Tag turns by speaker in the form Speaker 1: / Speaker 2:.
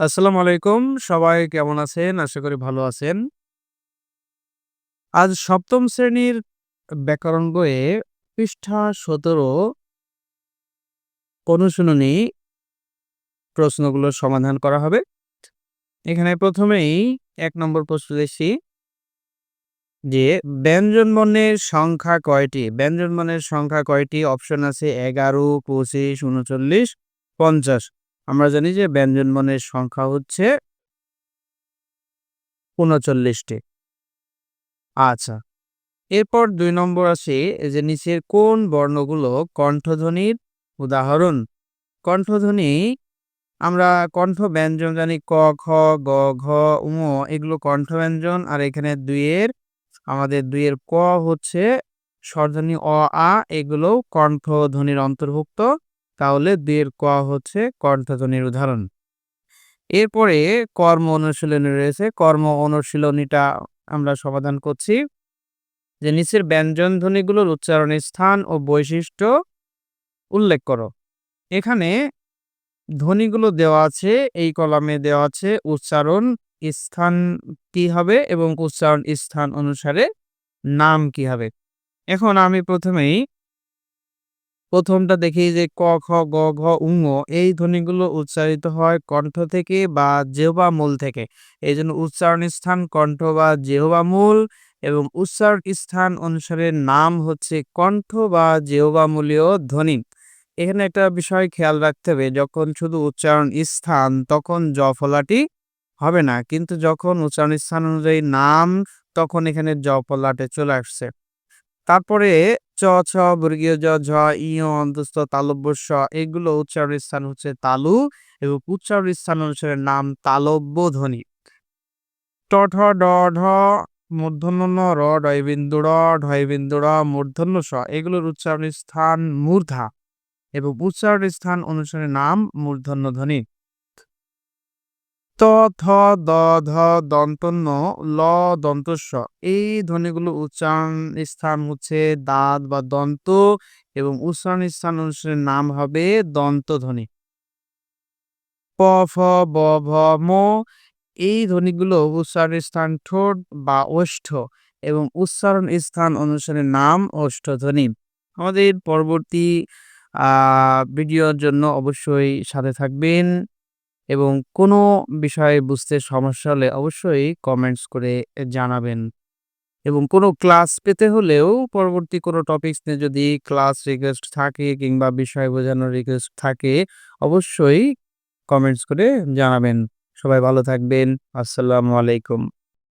Speaker 1: আসসালামু আলাইকুম। সবাই কেমন আছেন? আশা করি ভালো আছেন। আজ সপ্তম শ্রেণির ব্যাকরণ বইয়ে পৃষ্ঠা ১৭ অনুশীলনী প্রশ্নগুলোর সমাধান করা হবে। এখানে প্রথমেই এক নম্বর প্রশ্ন দেখছি যে ব্যঞ্জনবর্ণের সংখ্যা কয়টি? ব্যঞ্জনবর্ণের সংখ্যা কয়টি? অপশন আছে ১১, ২৫, ৩৯, ৫০ আমরা জানি যে ব্যঞ্জন ব্যঞ্জনবর্ণের সংখ্যা হচ্ছে ৩৯ টি। আচ্ছা। এরপর দুই নম্বর আসি যে নিচের কোন বর্ণগুলো কণ্ঠধ্বনির উদাহরণ? কণ্ঠধ্বনি আমরা কণ্ঠ ব্যঞ্জন জানি ক, খ, গ, ঘ, ঙ এগুলো কণ্ঠ ব্যঞ্জন আর এখানে দুইয়ের আমাদের দুইয়ের ক হচ্ছে স্বরধ্বনি অ, আ এগুলো কণ্ঠধ্বনির অন্তর্ভুক্ত। তাহলে ২ এর ক হচ্ছে কণ্ঠধ্বনির উদাহরণ। এরপরে কর্ম অনুশীলনী রয়েছে। কর্ম অনুশীলনীটা আমরা সমাধান করছি। যে নিচের ব্যঞ্জন ধ্বনিগুলোর উচ্চারণের স্থান ও বৈশিষ্ট্য উল্লেখ করো। এখানে ধ্বনিগুলো দেওয়া আছে, এই কলামে দেওয়া আছে উচ্চারণ স্থান কি হবে এবং উচ্চারণ স্থান অনুসারে নাম কি হবে। এখন আমি প্রথমেই প্রথমটা দেখি যে ক, খ, গ, ঘ, ঙ এই ধ্বনিগুলো উচ্চারিত হয় কণ্ঠ থেকে বা জিহ্বা মূল থেকে। এই জন্য উচ্চারণ স্থান কণ্ঠ বা জিহ্বা মূল এবং উচ্চারণ স্থান অনুসারে নাম হচ্ছে কণ্ঠ বা জিহ্বামূলীয় ধ্বনি। এখানে একটা বিষয় খেয়াল রাখতে হবে যখন শুধু উচ্চারণ স্থান তখন জ ফলাটি হবে না। কিন্তু যখন উচ্চারণ স্থান অনুযায়ী নাম তখন এখানে জ ফলাটে চলে আসছে। তারপরে চ, ছ, বর্গীয় জ, ঝ, ই, অন্তস্থ তালব্য স এগুলো উচ্চারণের স্থান হচ্ছে তালু এবং উচ্চারণ স্থান অনুসারে নাম তালব্য ধ্বনি। ট, ঠ, ড, ঢ, মূর্ধন্য র, ডয়বিন্দু ড়, ঢয়বিন্দু ড়, মূর্ধন্য স এগুলোর উচ্চারণের স্থান মূর্ধা এবং উচ্চারণ স্থান অনুসারে নাম মূর্ধন্য ধ্বনি। ত, থ, দ, ধ, দন্তন্য ল, দন্তস্ব এই ধ্বনিগুলো উচ্চারণ স্থান হচ্ছে দাঁত বা দন্ত এবং উচ্চারণ স্থান অনুসারে নাম হবে দন্ত ধ্বনি। প, ফ, ব, ভ, ম এই ধ্বনিগুলো উচ্চারণ স্থান ঠোঁট বা ওষ্ঠ এবং উচ্চারণ স্থান অনুসারে নাম ওষ্ঠধ্বনি। আমাদের পরবর্তী ভিডিওর জন্য অবশ্যই সাথে থাকবেন এবং কোনো বিষয়ে বুঝতে সমস্যা হলে অবশ্যই কমেন্টস করে জানাবেন এবং কোনো ক্লাস পেতে হলেও পরবর্তী কোনো টপিকস নিয়ে যদি ক্লাস রিকোয়েস্ট থাকে কিংবা বিষয় বোঝানোর রিকোয়েস্ট থাকে, অবশ্যই কমেন্টস করে জানাবেন। সবাই ভালো থাকবেন। আসসালামু আলাইকুম।